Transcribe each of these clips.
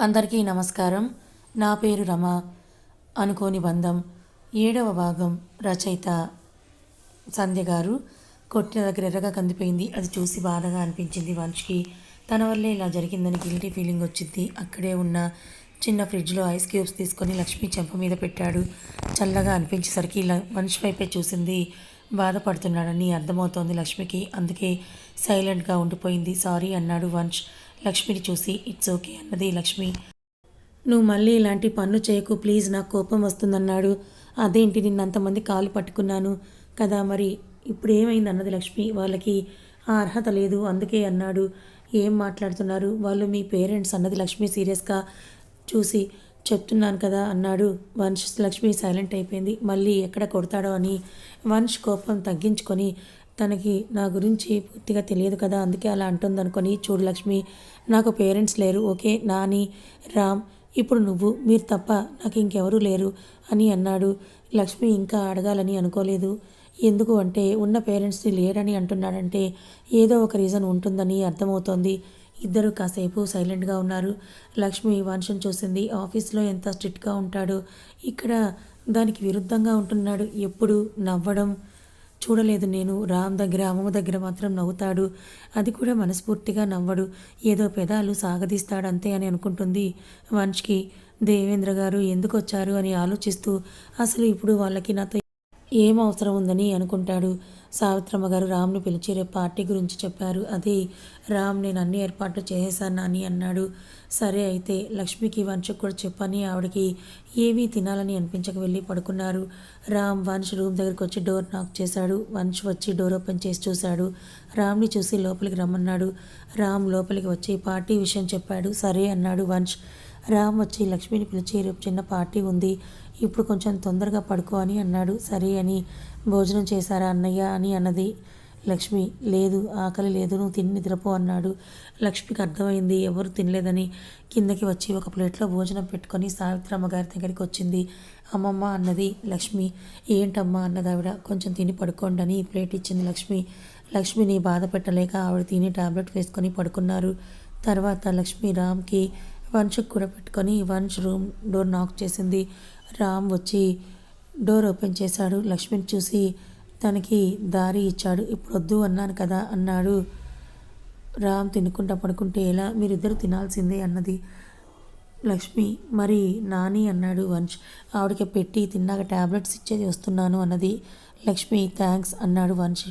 అందరికీ నమస్కారం. నా పేరు రమ. అనుకోని బంధం. ఏడవ భాగం రచయిత సంధ్య గారు. కొట్టిన దగ్గర ఎర్రగా కందిపోయింది. అది చూసి బాధగా అనిపించింది వంశ్కి తన వల్లే ఇలా జరిగిందని గిల్టీ ఫీలింగ్ వచ్చింది. అక్కడే ఉన్న చిన్న ఫ్రిడ్జ్లో ఐస్ క్యూబ్స్ తీసుకొని లక్ష్మి చెంప మీద పెట్టాడు. చల్లగా అనిపించేసరికి ఇలా మనిషి వైపే చూసింది. బాధపడుతున్నాడని అర్థమవుతోంది లక్ష్మికి. అందుకే సైలెంట్గా ఉండిపోయింది. సారీ అన్నాడు వంశ్ లక్ష్మిని చూసి ఇట్స్ ఓకే అన్నది లక్ష్మి. నువ్వు మళ్ళీ ఇలాంటి పన్ను చేయకు ప్లీజ్ నాకు కోపం వస్తుందన్నాడు. అదేంటి నిన్నంతమంది కాలు పట్టుకున్నాను కదా మరి? ఇప్పుడు ఏమైంది? అన్నది లక్ష్మి. వాళ్ళకి ఆ అర్హత లేదు అందుకే అన్నాడు. ఏం మాట్లాడుతున్నారు? వాళ్ళు మీ పేరెంట్స్ అన్నది లక్ష్మి సీరియస్గా చూసి చెప్తున్నాను కదా అన్నాడు. వంశ్ లక్ష్మి సైలెంట్ అయిపోయింది. మళ్ళీ ఎక్కడ కొడతాడో అని వంశ్ కోపం తగ్గించుకొని తనకి నా గురించి పూర్తిగా తెలియదు కదా అందుకే అలా అంటుందనుకొని చూడు లక్ష్మి నాకు పేరెంట్స్ లేరు ఓకే? నాని రామ్ ఇప్పుడు నువ్వు మీరు తప్ప నాకు ఇంకెవరూ లేరు అని అన్నాడు. లక్ష్మి ఇంకా అడగాలని అనుకోలేదు. ఎందుకు అంటే ఉన్న పేరెంట్స్ని లేరని అంటున్నాడంటే ఏదో ఒక రీజన్ ఉంటుందని అర్థమవుతోంది. ఇద్దరు కాసేపు సైలెంట్గా ఉన్నారు. లక్ష్మి వంశం చూసింది. ఆఫీస్లో ఎంత స్ట్రిక్ట్గా ఉంటాడు. ఇక్కడ దానికి విరుద్ధంగా ఉంటున్నాడు. ఎప్పుడు నవ్వడం చూడలేదు నేను. రామ్ దగ్గర అమ్మమ్మ దగ్గర మాత్రం నవ్వుతాడు. అది కూడా మనస్ఫూర్తిగా నవ్వడు. ఏదో పెదాలు సాగదీస్తాడు అంతే అని అనుకుంటుంది వంశ్కి దేవేంద్ర గారు ఎందుకు వచ్చారు అని ఆలోచిస్తూ అసలు ఇప్పుడు వాళ్ళకి నాతో ఏం అవసరం ఉందని అనుకుంటాడు. సావిత్రమ్మ గారు రామ్ను పిలిచి రేపు పార్టీ గురించి చెప్పారు. అది రామ్ నేను అన్ని ఏర్పాట్లు చేసేసాను అని అన్నాడు. సరే అయితే లక్ష్మికి వంశకు కూడా చెప్పని ఆవిడకి ఏమీ తినాలని అనిపించక వెళ్ళి పడుకున్నారు. రామ్ వంశ్ రూమ్ దగ్గరికి వచ్చి డోర్ నాక్ చేశాడు. వంశ్ వచ్చి డోర్ ఓపెన్ చేసి చూశాడు. రామ్ని చూసి లోపలికి రమ్మన్నాడు. రామ్ లోపలికి వచ్చి పార్టీ విషయం చెప్పాడు. సరే అన్నాడు వంశ్. రామ్ వచ్చి లక్ష్మిని పిలిచి రేపు చిన్న పార్టీ ఉంది. ఇప్పుడు కొంచెం తొందరగా పడుకో అని అన్నాడు. సరే అని భోజనం చేశారా అన్నయ్య అని అన్నది. లక్ష్మి లేదు ఆకలి లేదు నువ్వు తిని నిద్రపో అన్నాడు. లక్ష్మికి అర్థమైంది ఎవరు తినలేదని. కిందకి వచ్చి ఒక ప్లేట్లో భోజనం పెట్టుకొని సావిత్రమ్మ గారి దగ్గరికి వచ్చింది. అమ్మమ్మ అన్నది లక్ష్మి ఏంటమ్మా అన్నది ఆవిడ కొంచెం తిని పడుకోండి అని ప్లేట్ ఇచ్చింది లక్ష్మి. లక్ష్మిని బాధ పెట్టలేక ఆవిడ తిని టాబ్లెట్ వేసుకొని పడుకున్నారు. తర్వాత లక్ష్మి రామ్కి వంశకు కూడా పెట్టుకొని వంశ్ రూమ్ డోర్ నాక్ చేసింది. రామ్ వచ్చి డోర్ ఓపెన్ చేశాడు. లక్ష్మిని చూసి తనకి దారి ఇచ్చాడు. ఇప్పుడు వద్దు అన్నాను కదా అన్నాడు. రామ్ తినుకుంటా పడుకుంటే ఎలా? మీరిద్దరు తినాల్సిందే అన్నది లక్ష్మి. మరి నాని అన్నాడు వంశ్ ఆవిడకి పెట్టి తిన్నాక ట్యాబ్లెట్స్ ఇచ్చేది వస్తున్నాను అన్నది లక్ష్మి. థ్యాంక్స్ అన్నాడు వంశ్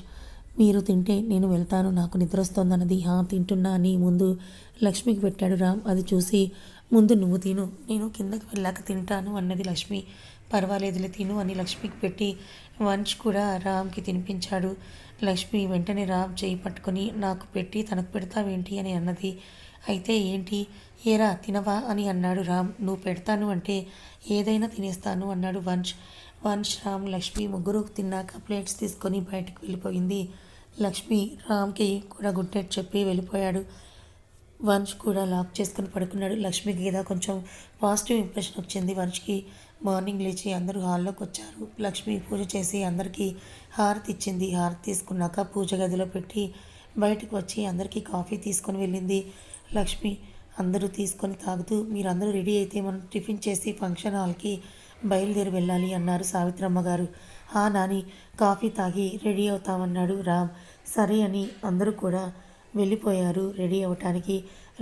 మీరు తింటే నేను వెళ్తాను. నాకు నిద్ర వస్తోందన్నది హా తింటున్నా అని ముందు లక్ష్మికి పెట్టాడు రామ్. అది చూసి ముందు నువ్వు తిను. నేను కిందకి వెళ్ళాక తింటాను అన్నది లక్ష్మి. పర్వాలేదులే తిను అని లక్ష్మికి పెట్టి వంచ్ కూడా రామ్కి తినిపించాడు. లక్ష్మి వెంటనే రామ్ చేయి పట్టుకొని నాకు పెట్టి తనకు పెడతావేంటి? అని అన్నది. అయితే ఏంటి? ఏరా తినవా? అని అన్నాడు రామ్. నువ్వు పెడతాను అంటే ఏదైనా తినేస్తాను అన్నాడు వంశ్. వంశ్ రామ్ లక్ష్మి ముగ్గురు తిన్నాక ప్లేట్స్ తీసుకొని బయటకు వెళ్ళిపోయింది. లక్ష్మి రామ్కి కూడా గుడ్ నైట్ చెప్పి వెళ్ళిపోయాడు. వంశ్ కూడా లాక్ చేసుకుని పడుకున్నాడు. లక్ష్మికి ఏదో కొంచెం పాజిటివ్ ఇంప్రెషన్ వచ్చింది వంశ్కి. మార్నింగ్ లేచి అందరూ హాల్లోకి వచ్చారు లక్ష్మి పూజ చేసి అందరికీ హారతి ఇచ్చింది. హారతి తీసుకున్నాక పూజ గదిలో పెట్టి బయటకు వచ్చి అందరికీ కాఫీ తీసుకొని వెళ్ళింది. లక్ష్మి అందరూ తీసుకొని తాగుతూ మీరందరూ రెడీ అయితే మనం టిఫిన్ చేసి ఫంక్షన్ హాల్కి బయలుదేరి వెళ్ళాలి అన్నారు సావిత్రమ్మ గారు. ఆ నాని కాఫీ తాగి రెడీ అవుతామన్నాడు రామ్. సరే అని అందరూ కూడా వెళ్ళిపోయారు రెడీ అవ్వటానికి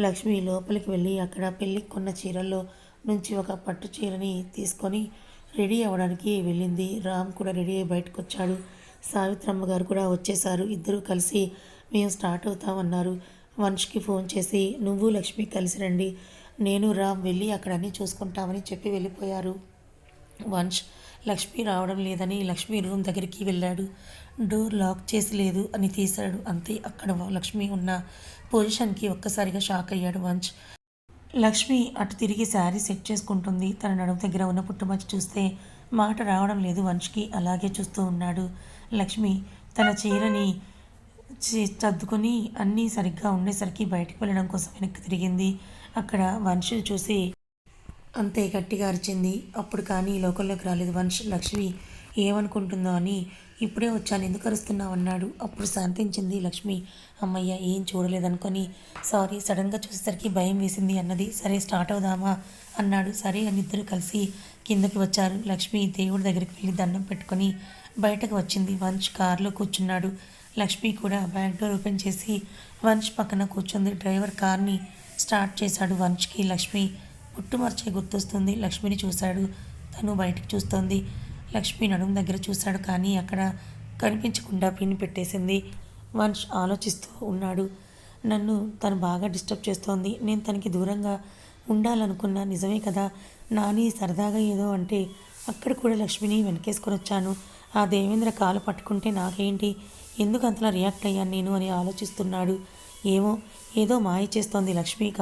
లక్ష్మి లోపలికి వెళ్ళి అక్కడ పెళ్ళికి కొన్న చీరల్లో నుంచి ఒక పట్టు చీరని తీసుకొని రెడీ అవ్వడానికి వెళ్ళింది. రామ్ కూడా రెడీ అయ్యి బయటకు వచ్చాడు సావిత్రమ్మ గారు కూడా వచ్చేసారు ఇద్దరూ కలిసి మేము స్టార్ట్ అవుతామన్నారు వంశ్కి ఫోన్ చేసి నువ్వు లక్ష్మి కలిసి రండి. నేను రామ్ వెళ్ళి అక్కడ అన్నీ చూసుకుంటామని చెప్పి వెళ్ళిపోయారు. వంశ్ లక్ష్మి రావడం లేదని లక్ష్మి రూమ్ దగ్గరికి వెళ్ళాడు. డోర్ లాక్ చేసి లేదు అని తీశాడు. అంతే అక్కడ లక్ష్మి ఉన్న పొజిషన్కి ఒక్కసారిగా షాక్ అయ్యాడు వంశ్ లక్ష్మి అటు తిరిగి శారీ సెట్ చేసుకుంటుంది. తన నడుము దగ్గర ఉన్న పుట్టుమచ్చ చూస్తే మాట రావడం లేదు వంశ్కి అలాగే చూస్తూ ఉన్నాడు. లక్ష్మి తన చీరని చే- సర్దుకొని అన్నీ సరిగ్గా ఉండేసరికి బయటకు వెళ్ళడం కోసం వెనక్కి తిరిగింది. అక్కడ వంశీ చూసి అంతే గట్టిగా అరిచింది. అప్పుడు కానీ లోకల్లోకి రాలేదు వంశ్ లక్ష్మి ఏమనుకుంటుందో అని ఇప్పుడే వచ్చాను. ఎందుకు అరుస్తున్నావు? అన్నాడు. అప్పుడు శాంతించింది లక్ష్మి. అమ్మయ్య ఏం చూడలేదనుకొని సారీ సడన్గా చూసేసరికి భయం వేసింది అన్నది. సరే స్టార్ట్ అవుదామా? అన్నాడు. సరే అని ఇద్దరు కలిసి కిందకి వచ్చారు. లక్ష్మి దేవుడి దగ్గరికి వెళ్ళి దండం పెట్టుకొని బయటకు వచ్చింది. వంశ్ కారులో కూర్చున్నాడు. లక్ష్మి కూడా బ్యాక్ డోర్ ఓపెన్ చేసి వంశ్ పక్కన కూర్చుంది. డ్రైవర్ కార్ని స్టార్ట్ చేశాడు వంశ్కి లక్ష్మి పుట్టుమర్చే గుర్తొస్తుంది. లక్ష్మిని చూశాడు. తను బయటకు చూస్తోంది. లక్ష్మి నడుము దగ్గర చూశాడు కానీ అక్కడ కనిపించకుండా పిన్ పెట్టేసింది. వంశ్ ఆలోచిస్తూ ఉన్నాడు. నన్ను తను బాగా డిస్టర్బ్ చేస్తోంది. నేను తనకి దూరంగా ఉండాలనుకున్నా నిజమే కదా? నాని సరదాగా ఏదో అంటే అక్కడ కూడా లక్ష్మిని వెనకేసుకొని వచ్చాను. ఆ దేవేంద్ర కాలు పట్టుకుంటే నాకేంటి? ఎందుకు అంతలా రియాక్ట్ అయ్యాను నేను అని ఆలోచిస్తున్నాడు. ఏమో ఏదో మాయ చేస్తోంది లక్ష్మి.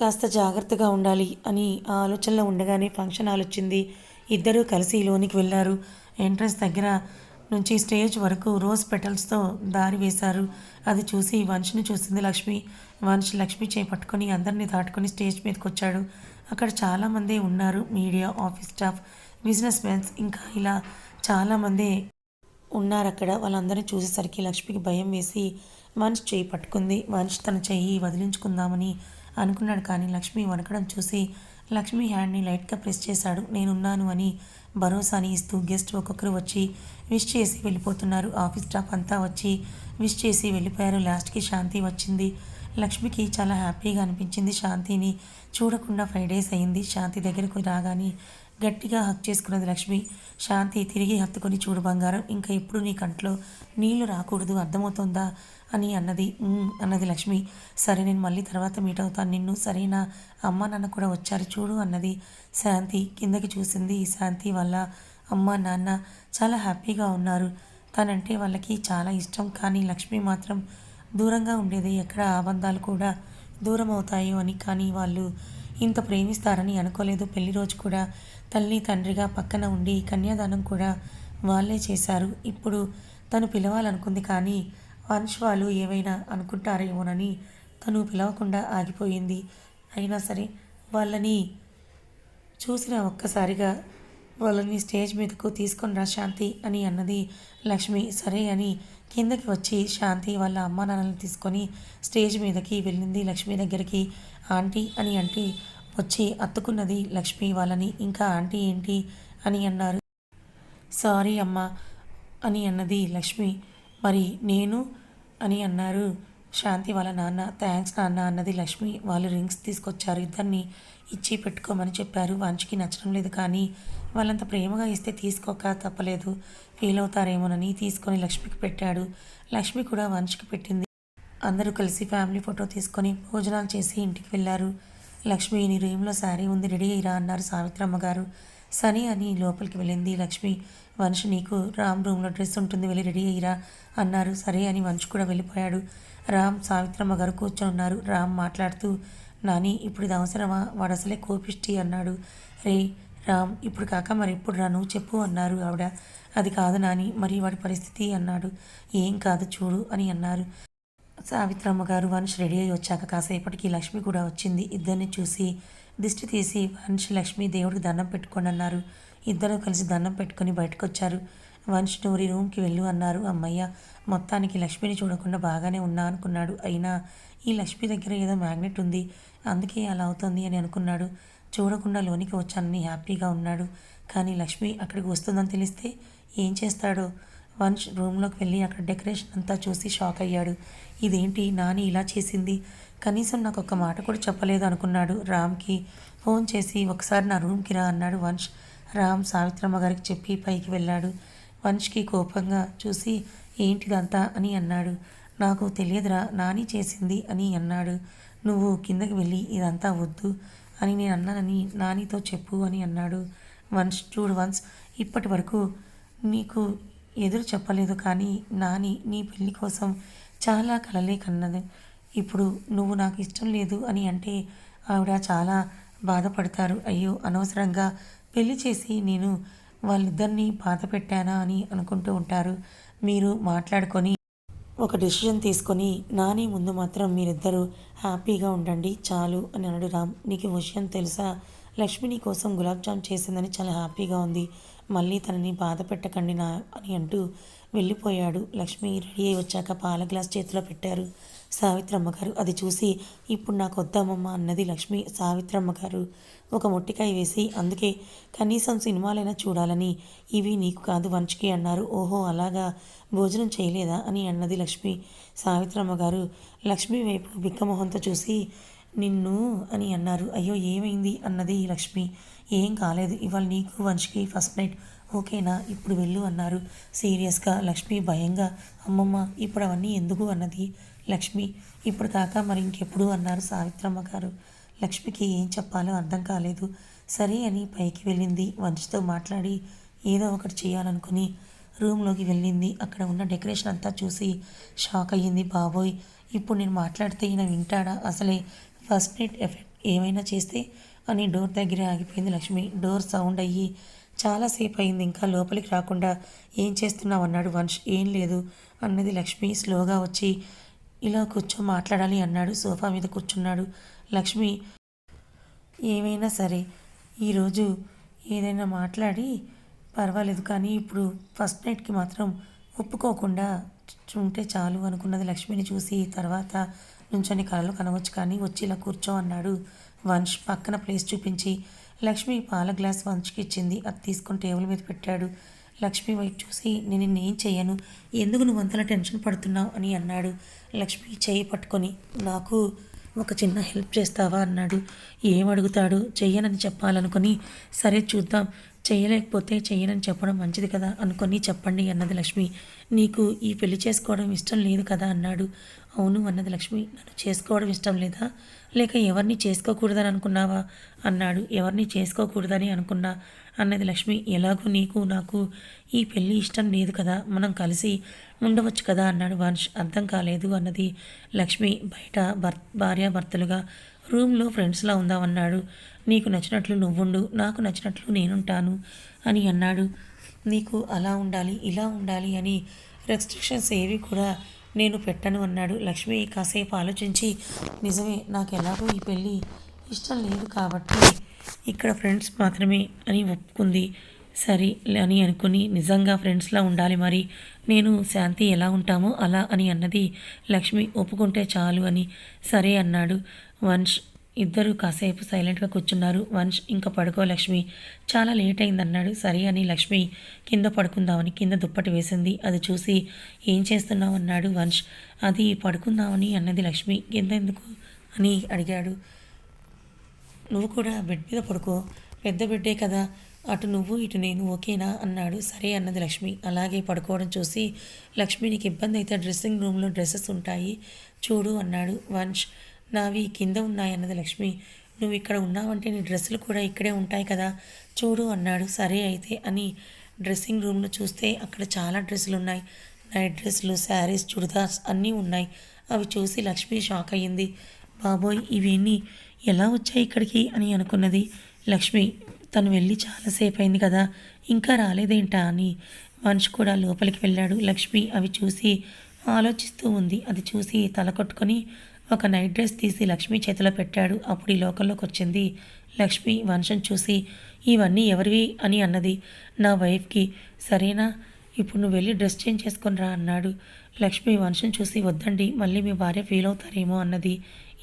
కాస్త జాగ్రత్తగా ఉండాలి అని ఆ ఆలోచనలో ఉండగానే ఫంక్షన్ హాల్ వచ్చింది. ఇద్దరూ కలిసి లోనికి వెళ్ళారు. ఎంట్రన్స్ దగ్గర నుంచి స్టేజ్ వరకు రోజ్ పెటల్స్తో దారి వేశారు. అది చూసి వంశ్ని చూసింది లక్ష్మి. వంశ్ లక్ష్మి చేపట్టుకొని అందరినీ దాటుకొని స్టేజ్ మీదకి వచ్చాడు అక్కడ చాలామంది ఉన్నారు media office staff business mens. ఇంకా ఇలా చాలామంది ఉన్నారు అక్కడ వాళ్ళందరినీ చూసేసరికి లక్ష్మికి భయం వేసి వంశ్ చేయి పట్టుకుంది. వంశ్ తన చెయ్యి వదిలించుకుందామని అనుకున్నాడు కానీ లక్ష్మి వణకడం చూసి లక్ష్మి హ్యాండ్ని లైట్గా ప్రెస్ చేశాడు. నేనున్నాను అని భరోసాని ఇస్తూ గెస్ట్ ఒక్కొక్కరు వచ్చి విష్ చేసి వెళ్ళిపోతున్నారు. ఆఫీస్ స్టాఫ్ అంతా వచ్చి విష్ చేసి వెళ్ళిపోయారు. లాస్ట్కి శాంతి వచ్చింది. లక్ష్మికి చాలా హ్యాపీగా అనిపించింది. శాంతిని చూడకుండా ఫైవ్ డేస్ అయింది. శాంతి దగ్గరకు రాగానే గట్టిగా హక్ చేసుకున్నది లక్ష్మి. శాంతి తిరిగి హత్తుకొని చూడు బంగారం ఇంకా ఎప్పుడు నీ కంట్లో నీళ్ళు రాకూడదు అర్థమవుతుందా? అని అన్నది. అన్నది లక్ష్మి. సరే నేను మళ్ళీ తర్వాత మీట్ అవుతాను. నిన్ను సరేనా? అమ్మ నాన్న కూడా వచ్చారు చూడు అన్నది శాంతి కిందకి చూసింది. శాంతి వల్ల అమ్మ నాన్న చాలా హ్యాపీగా ఉన్నారు. తనంటే వాళ్ళకి చాలా ఇష్టం. కానీ లక్ష్మి మాత్రం దూరంగా ఉండేది. ఎక్కడ ఆబంధాలు కూడా దూరం అవుతాయో అని. కానీ వాళ్ళు ఇంత ప్రేమిస్తారని అనుకోలేదు. పెళ్ళి రోజు కూడా తల్లి తండ్రిగా పక్కన ఉండి కన్యాదానం కూడా వాళ్ళే చేశారు. ఇప్పుడు తను పిలవాలనుకుంది. కానీ వంశ్ వాళ్ళు ఏమైనా అనుకుంటారేమోనని తను పిలవకుండా ఆగిపోయింది. అయినా సరే వాళ్ళని చూసిన ఒక్కసారిగా వాళ్ళని స్టేజ్ మీదకు తీసుకొని రా శాంతి అని అన్నది లక్ష్మి. సరే అని కిందకి వచ్చి శాంతి వాళ్ళ అమ్మ నాన్నలను తీసుకొని స్టేజ్ మీదకి వెళ్ళింది లక్ష్మి దగ్గరికి. ఆంటీ అని అంటే వచ్చి అత్తుకున్నది లక్ష్మి వాళ్ళని. ఇంకా ఆంటీ ఏంటి అని అన్నారు. సారీ అమ్మ అని అన్నది లక్ష్మి. మరి నేను అని అన్నారు. శాంతి వాళ్ళ నాన్న థ్యాంక్స్ నాన్న అన్నది లక్ష్మి. వాళ్ళు రింగ్స్ తీసుకొచ్చారు. ఇద్దరిని ఇచ్చి పెట్టుకోమని చెప్పారు. వంశకి నచ్చడం లేదు కానీ వాళ్ళంత ప్రేమగా ఇస్తే తీసుకోక తప్పలేదు. ఫీల్ అవుతారేమోనని తీసుకొని లక్ష్మికి పెట్టాడు. లక్ష్మి కూడా వంశకి పెట్టింది. అందరూ కలిసి ఫ్యామిలీ ఫోటో తీసుకొని భోజనాలు చేసి ఇంటికి వెళ్ళారు. లక్ష్మి నీ రూమ్లో శారీ ఉంది రెడీ అయ్యిరా అన్నారు సావిత్రమ్మ గారు. సని అని లోపలికి వెళ్ళింది లక్ష్మి. వంశీ నీకు రామ్ రూమ్లో డ్రెస్ ఉంటుంది వెళ్ళి రెడీ అయ్యిరా అన్నారు. సరే అని వంశీ కూడా వెళ్ళిపోయాడు. రామ్ సావిత్రమ్మ గారు కూర్చొని ఉన్నారు. రామ్ మాట్లాడుతూ నాని ఇప్పుడు ఇది అవసరమా? వాడు అసలే కోపిష్టి అన్నాడు. రే రామ్ ఇప్పుడు కాక మరి ఎప్పుడు రాను చెప్పు అన్నారు ఆవిడ. అది కాదు నాని మరి వాడి పరిస్థితి అన్నాడు. ఏం కాదు చూడు అని అన్నారు. సావిత్రమ్మ గారు వంశ్ రెడీ అయ్యి వచ్చాక కాసేపటికి లక్ష్మి కూడా వచ్చింది. ఇద్దరిని చూసి దిష్టి తీసి వంశ్ లక్ష్మి దేవుడికి దండం పెట్టుకోండి అన్నారు. ఇద్దరు కలిసి దండం పెట్టుకుని బయటకు వచ్చారు వంశ్ నూరి రూమ్కి వెళ్ళు అన్నారు. అమ్మయ్య మొత్తానికి లక్ష్మిని చూడకుండా బాగానే ఉన్నా అనుకున్నాడు. అయినా ఈ లక్ష్మి దగ్గర ఏదో మ్యాగ్నెట్ ఉంది. అందుకే అలా అవుతుంది అని అనుకున్నాడు. చూడకుండా లోనికి వచ్చానని హ్యాపీగా ఉన్నాడు. కానీ లక్ష్మి అక్కడికి వస్తుందని తెలిస్తే ఏం చేస్తాడో? వంశ్ రూమ్లోకి వెళ్ళి అక్కడ డెకరేషన్ అంతా చూసి షాక్ అయ్యాడు. ఇదేంటి? నాని ఇలా చేసింది. కనీసం నాకు ఒక మాట కూడా చెప్పలేదు అనుకున్నాడు. రామ్కి ఫోన్ చేసి ఒకసారి నా రూమ్కి రా అన్నాడు వంశ్. రామ్ సావిత్రమ్మ గారికి చెప్పి పైకి వెళ్ళాడు. వంశ్కి కోపంగా చూసి ఏంటిదంతా? అని అన్నాడు. నాకు తెలియదురా నాని చేసింది అని అన్నాడు. నువ్వు కిందకి వెళ్ళి ఇదంతా వద్దు అని నేను అన్నానని నానితో చెప్పు అని అన్నాడు. వన్స్ చూడు వన్స్ ఇప్పటి వరకు నీకు ఎదురు చెప్పలేదు కానీ నాని నీ పెళ్ళి కోసం చాలా కలలే కన్నది. ఇప్పుడు నువ్వు నాకు ఇష్టం లేదు అని అంటే ఆవిడ చాలా బాధపడతారు. అయ్యో అనవసరంగా పెళ్ళి చేసి నేను వాళ్ళిద్దరినీ బాధ పెట్టానా అని అనుకుంటూ ఉంటారు. మీరు మాట్లాడుకొని ఒక డెసిషన్ తీసుకొని నాని ముందు మాత్రం మీరిద్దరూ హ్యాపీగా ఉండండి చాలు అని అన్నాడు రామ్. నీకు విషయం తెలుసా? లక్ష్మి నీ కోసం గులాబ్ జామ్ చేసిందని చాలా హ్యాపీగా ఉంది. మళ్ళీ తనని బాధ పెట్టకండి నా అని అంటూ వెళ్ళిపోయాడు. లక్ష్మి రెడీ అయి వచ్చాక పాల గ్లాస్ చేతిలో పెట్టారు. సావిత్రమ్మ గారు అది చూసి ఇప్పుడు నాకు వద్దామమ్మ అన్నది లక్ష్మి సావిత్రమ్మ గారు. ఒక మొట్టికాయ వేసి అందుకే కనీసం సినిమాలైనా చూడాలని ఇవి నీకు కాదు వంచికి అన్నారు. ఓహో అలాగా? భోజనం చేయలేదా? అని అన్నది లక్ష్మి. సావిత్రమ్మ గారు లక్ష్మి వైపు బిక్కమొహంతో చూసి నిన్ను అని అన్నారు. అయ్యో ఏమైంది? అన్నది లక్ష్మి. ఏం కాలేదు. ఇవాళ నీకు వంశకి ఫస్ట్ నైట్. ఓకేనా? ఇప్పుడు వెళ్ళు అన్నారు. సీరియస్గా. లక్ష్మి భయంగా అమ్మమ్మ ఇప్పుడు అవన్నీ ఎందుకు? అన్నది లక్ష్మి. ఇప్పుడు కాక మరి ఇంకెప్పుడు? అన్నారు సావిత్రమ్మ గారు. లక్ష్మికి ఏం చెప్పాలో అర్థం కాలేదు. సరే అని పైకి వెళ్ళింది. వంశతో మాట్లాడి ఏదో ఒకటి చేయాలనుకుని రూమ్లోకి వెళ్ళింది. అక్కడ ఉన్న డెకరేషన్ అంతా చూసి షాక్ అయ్యింది. బాబోయ్ ఇప్పుడు నేను మాట్లాడితే ఈయన వింటాడా? అసలే ఫస్ట్ నైట్ ఎఫెక్ట్ ఏమైనా చేస్తే? అని డోర్ దగ్గర ఆగిపోయింది లక్ష్మి. డోర్ సౌండ్ అయ్యి చాలాసేపు అయింది. ఇంకా లోపలికి రాకుండా ఏం చేస్తున్నావు? అన్నాడు వంశ్. ఏం లేదు అన్నది లక్ష్మి. స్లోగా వచ్చి ఇలా కూర్చో మాట్లాడాలి అన్నాడు. సోఫా మీద కూర్చున్నాడు. లక్ష్మి ఏమైనా సరే ఈరోజు ఏదైనా మాట్లాడి పర్వాలేదు కానీ ఇప్పుడు ఫస్ట్ నైట్కి మాత్రం ఒప్పుకోకుండా ఉంటే చాలు అనుకున్నది లక్ష్మిని చూసి తర్వాత నుంచొని కళలు కనవచ్చు కానీ వచ్చి ఇలా కూర్చో అన్నాడు వంశ్ పక్కన ప్లేస్ చూపించి. లక్ష్మి పాల గ్లాస్ వంశ్కి ఇచ్చింది. అది తీసుకొని టేబుల్ మీద పెట్టాడు. లక్ష్మి వైపు చూసి నేను నిన్నేం చేయను ఎందుకు నువ్వు అంతలా టెన్షన్ పడుతున్నావు అని అన్నాడు లక్ష్మి చేయి పట్టుకొని. నాకు ఒక చిన్న హెల్ప్ చేస్తావా అన్నాడు. ఏం అడుగుతాడు? చెయ్యనని చెప్పాలనుకుని సరే చూద్దాం. చేయలేకపోతే చెయ్యనని చెప్పడం మంచిది కదా అనుకొని చెప్పండి అన్నది లక్ష్మి. నీకు ఈ పెళ్ళి చేసుకోవడం ఇష్టం లేదు కదా అన్నాడు. అవును అన్నది లక్ష్మి. నన్ను చేసుకోవడం ఇష్టం లేదా? లేక ఎవరిని చేసుకోకూడదని అనుకున్నావా? అన్నాడు. ఎవరిని చేసుకోకూడదని అనుకున్నా అన్నది లక్ష్మి. ఎలాగో నీకు నాకు ఈ పెళ్ళి ఇష్టం లేదు కదా. మనం కలిసి ఉండవచ్చు కదా అన్నాడు వంశ్ అర్థం కాలేదు అన్నది లక్ష్మి బయట భర్ భార్యాభర్తలుగా. రూమ్లో ఫ్రెండ్స్లా ఉందామన్నాడు. నీకు నచ్చినట్లు నువ్వుండు నాకు నచ్చినట్లు నేనుంటాను అని అన్నాడు. నీకు అలా ఉండాలి ఇలా ఉండాలి అని రెస్ట్రిక్షన్స్ ఏవి కూడా నేను పెట్టను అన్నాడు లక్ష్మి. కాసేపు ఆలోచించి నిజమే నాకు ఎలాగో ఈ పెళ్ళి ఇష్టం లేదు కాబట్టి ఇక్కడ ఫ్రెండ్స్ మాత్రమే అని ఒప్పుకుంది. సరే అని అనుకుని నిజంగా ఫ్రెండ్స్లా ఉండాలి మరి. నేను శాంతి ఎలా ఉంటామో అలా అని అన్నది లక్ష్మి ఒప్పుకుంటే చాలు అని సరే అన్నాడు. వంశ్ ఇద్దరు కాసేపు సైలెంట్గా కూర్చున్నారు. వంశ్ ఇంకా పడుకో లక్ష్మి. చాలా లేట్ అయిందన్నాడు. సరే అని లక్ష్మి కింద పడుకుందామని కింద దుప్పటి వేసింది. అది చూసి ఏం చేస్తున్నావు అన్నాడు వంశ్ అది పడుకుందామని అన్నది లక్ష్మి. కింద ఎందుకు అని అడిగాడు. నువ్వు కూడా బెడ్ మీద పడుకో. పెద్ద బెడ్డే కదా. అటు నువ్వు ఇటు నేను ఓకేనా? అన్నాడు. సరే అన్నది లక్ష్మి. అలాగే పడుకోవడం చూసి లక్ష్మి నీకు ఇబ్బంది అయితే డ్రెస్సింగ్ రూమ్లో డ్రెస్సెస్ ఉంటాయి చూడు అన్నాడు వంశ్. నావి కింద ఉన్నాయన్నది లక్ష్మి. నువ్వు ఇక్కడ ఉన్నావంటే నీ డ్రెస్సులు కూడా ఇక్కడే ఉంటాయి కదా? చూడు అన్నాడు. సరే అయితే అని డ్రెస్సింగ్ రూమ్లో చూస్తే అక్కడ చాలా డ్రెస్సులు ఉన్నాయి. నైట్ డ్రెస్సులు శారీస్ చుడిదార్స్ అన్నీ ఉన్నాయి. అవి చూసి లక్ష్మి షాక్ అయ్యింది. బాబోయ్ ఇవన్నీ ఎలా వచ్చాయి ఇక్కడికి? అని అనుకున్నది లక్ష్మి. తను వెళ్ళి చాలాసేపు అయింది కదా ఇంకా రాలేదేంటా అని. మనిషి కూడా లోపలికి వెళ్ళాడు. లక్ష్మి అవి చూసి ఆలోచిస్తూ ఉంది. అది చూసి తల కొట్టుకొని ఒక నైట్ డ్రెస్ తీసి లక్ష్మి చేతిలో పెట్టాడు. అప్పుడు ఈ లోకంలోకి వచ్చింది. లక్ష్మి వంశం చూసి ఇవన్నీ ఎవరివి? అని అన్నది. నా వైఫ్కి. సరేనా ఇప్పుడు నువ్వు వెళ్ళి డ్రెస్ చేంజ్ చేసుకుని రా అన్నాడు. లక్ష్మి వంశం చూసి వద్దండి మళ్ళీ మీ భార్య ఫీల్ అవుతారేమో అన్నది.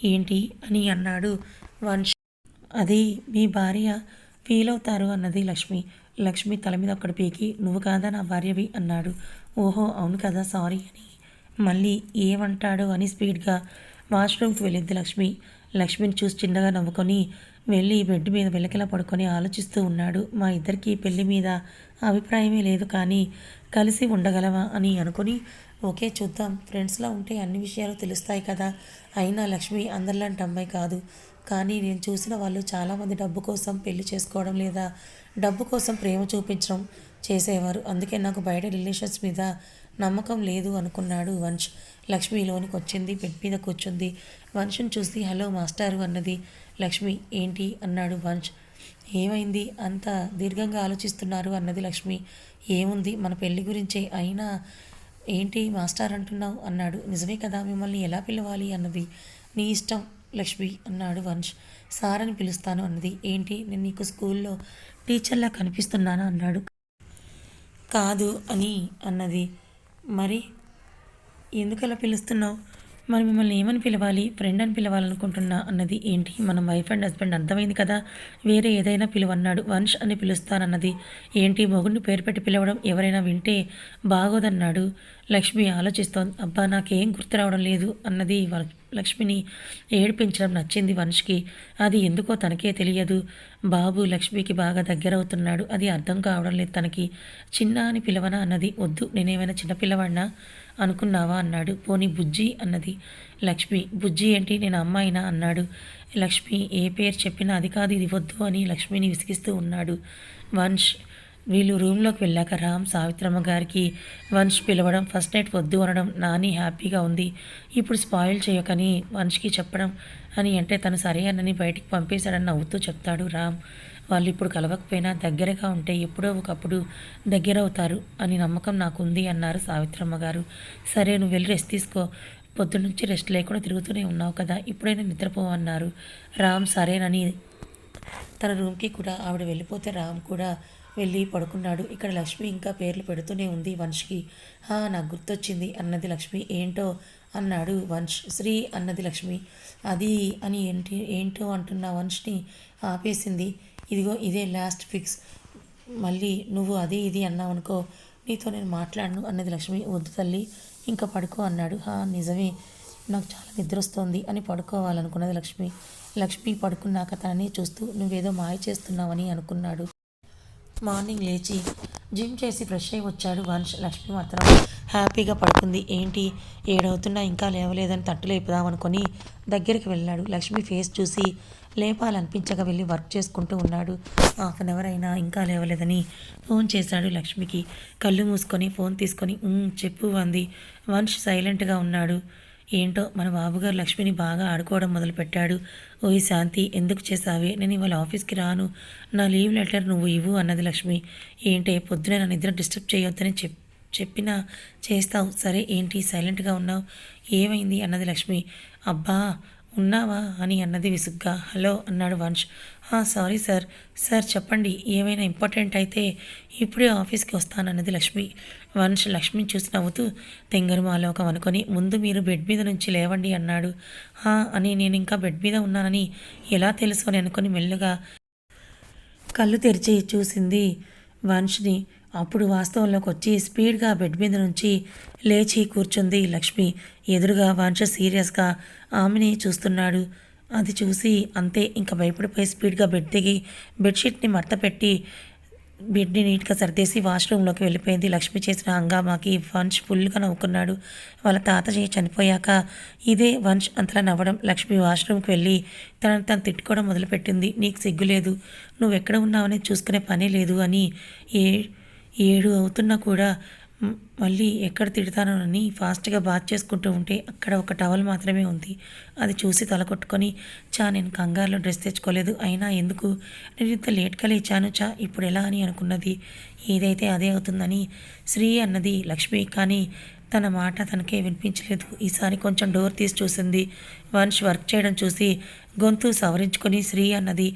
ఏంటి? అని అన్నాడు వంశ అది మీ భార్య ఫీల్ అవుతారు అన్నది లక్ష్మి. లక్ష్మి తల మీద ఒక్కడి పీకి నువ్వు కాదా నా భార్యవి? అన్నాడు. ఓహో అవును కదా సారీ అని మళ్ళీ ఏమంటాడు అని స్పీడ్గా వాష్రూమ్కి వెళ్ళింది లక్ష్మి. లక్ష్మిని చూసి చిన్నగా నవ్వుకొని వెళ్ళి బెడ్ మీద వెలకిలా పడుకొని ఆలోచిస్తూ ఉన్నాడు. మా ఇద్దరికీ పెళ్ళి మీద అభిప్రాయమే లేదు కానీ కలిసి ఉండగలవా? అని అనుకుని ఓకే చూద్దాం. ఫ్రెండ్స్లో ఉంటే అన్ని విషయాలు తెలుస్తాయి కదా. అయినా లక్ష్మి అందరిలాంటి అమ్మాయి కాదు. కానీ నేను చూసిన వాళ్ళు చాలామంది డబ్బు కోసం పెళ్ళి చేసుకోవడం లేదా డబ్బు కోసం ప్రేమ చూపించడం చేసేవారు. అందుకే నాకు బయట రిలేషన్స్ మీద నమ్మకం లేదు అనుకున్నాడు వంశ్. లక్ష్మి లోనికి వచ్చింది బెడ్ మీద కూర్చుంది. వంశ్ని చూసి హలో మాస్టారు అన్నది. లక్ష్మి ఏంటి? అన్నాడు వంశ్. ఏమైంది? అంత దీర్ఘంగా ఆలోచిస్తున్నారు అన్నది లక్ష్మి. ఏముంది? మన పెళ్ళి గురించే అయినా ఏంటి మాస్టర్ అంటున్నావు? అన్నాడు. నిజమే కదా మిమ్మల్ని ఎలా పిలవాలి? అన్నది. నీ ఇష్టం. లక్ష్మి అన్నాడు వంశ్. సార్ అని పిలుస్తాను అన్నది. ఏంటి? నేను నీకు స్కూల్లో టీచర్లా కనిపిస్తున్నానా? అన్నాడు. కాదు అని అన్నది. మరి ఎందుకలా పిలుస్తున్నావు? మరి మిమ్మల్ని ఏమని పిలవాలి? ఫ్రెండ్ అని పిలవాలనుకుంటున్నా అన్నది. ఏంటి? మనం వైఫ్ అండ్ హస్బెండ్ అర్థమైంది కదా? వేరే ఏదైనా పిలువన్నాడు వంశ్ అని పిలుస్తానన్నది. ఏంటి? మొగుడిని పేరు పెట్టి పిలవడం ఎవరైనా వింటే బాగోదన్నాడు. లక్ష్మి ఆలోచిస్తోంది. అబ్బా నాకేం గుర్తు రావడం లేదు అన్నది వ- లక్ష్మిని ఏడిపించడం నచ్చింది వంశ్కి అది ఎందుకో తనకే తెలియదు. బాబు లక్ష్మికి బాగా దగ్గరవుతున్నాడు. అది అర్థం కావడం లేదు తనకి. చిన్న అని పిలవనా అన్నది. వద్దు నేనేమైనా చిన్నపిల్లవాడినా అనుకున్నావా అన్నాడు. పోనీ బుజ్జి అన్నది. లక్ష్మి బుజ్జి ఏంటి? నేను అమ్మాయినా అన్నాడు. లక్ష్మి ఏ పేరు చెప్పినా అది కాదు ఇది వద్దు అని లక్ష్మిని విసిగిస్తూ ఉన్నాడు వంశ్ వీళ్ళు రూమ్లోకి వెళ్ళాక రామ్ సావిత్రమ్మ గారికి వంశ్ పిలవడం ఫస్ట్ నైట్ వద్దు అనడం నాని హ్యాపీగా ఉంది. ఇప్పుడు స్పాయిల్ చేయకని వంశ్కి చెప్పడం అని అంటే తను సరే అనని బయటికి పంపేశాడని నవ్వుతూ చెప్తాడు రామ్. వాళ్ళు ఇప్పుడు కలవకపోయినా దగ్గరగా ఉంటే ఎప్పుడో ఒకప్పుడు దగ్గర అవుతారు అని నమ్మకం నాకుంది అన్నారు సావిత్రమ్మ గారు. సరే నువ్వు వెళ్ళి రెస్ట్ తీసుకో. పొద్దున్నుంచి రెస్ట్ లేకుండా తిరుగుతూనే ఉన్నావు కదా ఇప్పుడైనా నిద్రపోవన్నారు రామ్ సరేనని తన రూమ్కి కూడా ఆవిడ వెళ్ళిపోతే రామ్ కూడా వెళ్ళి పడుకున్నాడు. ఇక్కడ లక్ష్మి ఇంకా పేర్లు పెడుతూనే ఉంది వంశ్కి. "హా, నాకు గుర్తొచ్చింది అన్నది లక్ష్మి. ఏంటో? అన్నాడు వంశ్. శ్రీ అన్నది లక్ష్మి. అది అని ఏంటి ఏంటో అంటున్న వంశ్ని ఆపేసింది. ఇదిగో ఇదే లాస్ట్ ఫిక్స్. మళ్ళీ నువ్వు అది ఇది అన్నావు అనుకో నీతో నేను మాట్లాడను అన్నది లక్ష్మి. వద్దు తల్లి ఇంకా పడుకో అన్నాడు. హా నిజమే. నాకు చాలా నిద్ర వస్తోంది అని పడుకోవాలనుకున్నది లక్ష్మి. లక్ష్మి పడుకున్నాక తనని చూస్తూ నువ్వేదో మాయ చేస్తున్నావని అనుకున్నాడు. మార్నింగ్ లేచి జిమ్ చేసి ఫ్రెష్ అయి వచ్చాడు వంశ్ లక్ష్మి మాత్రం హ్యాపీగా పడుకుంది. ఏంటి? ఏడవుతున్నా ఇంకా లేవలేదని తట్టు లేపుదామనుకొని దగ్గరికి వెళ్ళాడు. లక్ష్మి ఫేస్ చూసి లేపాలనిపించక వెళ్ళి వర్క్ చేసుకుంటూ ఉన్నాడు. హాఫ్ అన్ అవర్ అయినా ఇంకా లేవలేదని ఫోన్ చేశాడు లక్ష్మికి. కళ్ళు మూసుకొని ఫోన్ తీసుకొని చెప్పు అంది వంశ్ సైలెంట్గా ఉన్నాడు. ఏంటో మన బాబుగారు లక్ష్మిని బాగా ఆడుకోవడం మొదలుపెట్టాడు. ఓయ్ శాంతి ఎందుకు చేసావే నేను ఇవాళ ఆఫీస్కి రాను. నా లీవ్ లెటర్ నువ్వు ఇవ్వు అన్నది లక్ష్మి. ఏంటే పొద్దున నా నిద్ర డిస్టర్బ్ చేయొద్దని చెప్ చెప్పినా చేస్తావు. సరే ఏంటి? సైలెంట్గా ఉన్నావు. ఏమైంది? అన్నది లక్ష్మి. అబ్బా ఉన్నావా? అని అన్నది విసుగ్గా. హలో అన్నాడు వంశ్. "ఆ, సారీ సార్. సార్ చెప్పండి. ఏమైనా ఇంపార్టెంట్ అయితే ఇప్పుడే ఆఫీస్కి వస్తానన్నది లక్ష్మి. వంశ లక్ష్మిని చూసి నవ్వుతూ తెంగరుమాలోకం అనుకొని ముందు మీరు బెడ్ మీద నుంచి లేవండి అన్నాడు. "హా" అని నేను ఇంకా బెడ్ మీద ఉన్నానని ఎలా తెలుసు అని అనుకుని మెల్లగా కళ్ళు తెరిచి చూసింది వంశని అప్పుడు వాస్తవంలోకి వచ్చి స్పీడ్గా బెడ్ మీద నుంచి లేచి కూర్చుంది లక్ష్మి. ఎదురుగా వంశ సీరియస్గా ఆమెని చూస్తున్నాడు. అది చూసి అంతే ఇంకా భయపడిపోయి స్పీడ్గా బెడ్ దిగి బెడ్షీట్ని మడత పెట్టి బెడ్ని నీట్గా సర్దేసి వాష్రూమ్లోకి వెళ్ళిపోయింది. లక్ష్మి చేసిన హంగామాకి వంశ్ ఫుల్గా నవ్వుకున్నాడు. వాళ్ళ తాత చనిపోయాక ఇదే వంశ్ అంతలా నవ్వడం లక్ష్మి వాష్రూమ్కి వెళ్ళి తనను తను తిట్టుకోవడం మొదలుపెట్టింది. నీకు సిగ్గు లేదు. నువ్వు ఎక్కడ ఉన్నావని చూసుకునే పనే లేదు అని ఏ ఏడు అవుతున్నా కూడా మళ్ళీ ఎక్కడ తిడతానోనని ఫాస్ట్గా బాత్ చేసుకుంటూ ఉంటే అక్కడ ఒక టవల్ మాత్రమే ఉంది. అది చూసి తల కొట్టుకొని చా నేను కంగారులో డ్రెస్ తెచ్చుకోలేదు. అయినా ఎందుకు? నేను ఇంత లేట్గా లేచాను. చా ఇప్పుడు ఎలా అని అనుకున్నది. ఏదైతే అదే అవుతుందని శ్రీ అన్నది లక్ష్మి కానీ తన మాట తనకే వినిపించలేదు. ఈసారి కొంచెం డోర్ తీసి చూసింది. వంశ్ వర్క్ చేయడం చూసి గొంతు సవరించుకొని శ్రీ అన్నది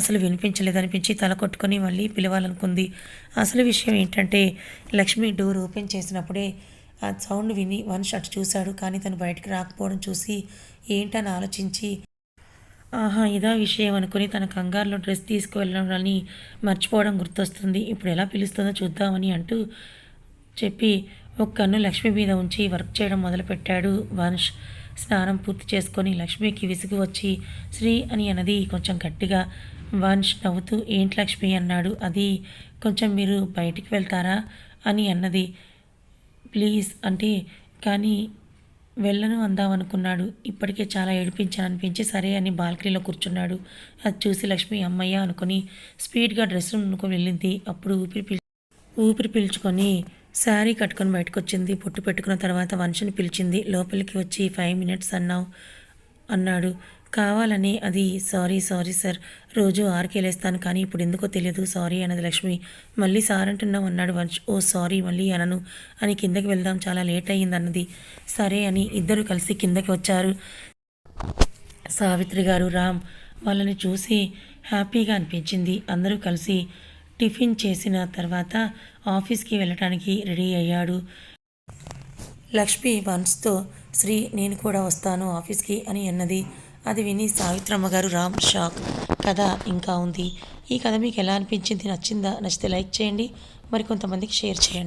అసలు వినిపించలేదనిపించి తల కొట్టుకొని మళ్ళీ పిలవాలనుకుంది. అసలు విషయం ఏంటంటే లక్ష్మి డోర్ ఓపెన్ చేసినప్పుడే ఆ సౌండ్ విని వంశ్ అటు చూశాడు. కానీ తను బయటికి రాకపోవడం చూసి ఏంటని ఆలోచించి ఆహా ఇదా విషయం అనుకుని తన కంగారులో డ్రెస్ తీసుకువెళ్ళడాన్ని మర్చిపోవడం గుర్తొస్తుంది. ఇప్పుడు ఎలా పిలుస్తుందో చూద్దామని అంటూ చెప్పి ఒక కన్ను లక్ష్మి మీద ఉంచి వర్క్ చేయడం మొదలుపెట్టాడు. వంశ్ స్నానం పూర్తి చేసుకొని లక్ష్మికి విసుగు వచ్చి శ్రీ అని అన్నది కొంచెం గట్టిగా. వంశ్ నవ్వుతూ ఏంటి లక్ష్మి? అన్నాడు. అది కొంచెం మీరు బయటికి వెళ్తారా? అని అన్నది. ప్లీజ్ అంటే కానీ వెళ్ళను అందామనుకున్నాడు. ఇప్పటికే చాలా ఏడిపించాను అనిపించి సరే అని బాల్కనీలో కూర్చున్నాడు. అది చూసి లక్ష్మి అమ్మయ్య అనుకుని స్పీడ్గా డ్రెస్ రూమ్కు వెళ్ళింది. అప్పుడు ఊపిరి పీల్ ఊపిరి పీల్చుకొని శారీ కట్టుకొని బయటకు వచ్చింది పొట్టు పెట్టుకున్న తర్వాత వంశని పిలిచింది. లోపలికి వచ్చి ఫైవ్ మినిట్స్ అన్నావు అన్నాడు. కావాలని అది సారీ సారీ సార్. రోజు ఆరుకి కానీ ఇప్పుడు ఎందుకో తెలియదు. సారీ అన్నది లక్ష్మి. మళ్ళీ సార్ అంటున్నావు అన్నాడు వంశ్ ఓ సారీ మళ్ళీ అనను. అని కిందకి వెళ్దాం. చాలా లేట్ అయ్యింది అన్నది. సరే అని ఇద్దరు కలిసి కిందకి వచ్చారు. సావిత్రి గారు రామ్ వాళ్ళని చూసి హ్యాపీగా అనిపించింది. అందరూ కలిసి టిఫిన్ చేసిన తర్వాత ఆఫీస్కి వెళ్ళటానికి రెడీ అయ్యాడు. లక్ష్మి వన్స్తో శ్రీ నేను కూడా వస్తాను ఆఫీస్కి అని అన్నది. అది విని సావిత్రమ్మ గారు రామ్ షాక్. కథ ఇంకా ఉంది. ఈ కథ మీకు ఎలా అనిపించింది? నచ్చిందా? నచ్చితే లైక్ చేయండి. మరి కొంతమందికి షేర్ చేయండి.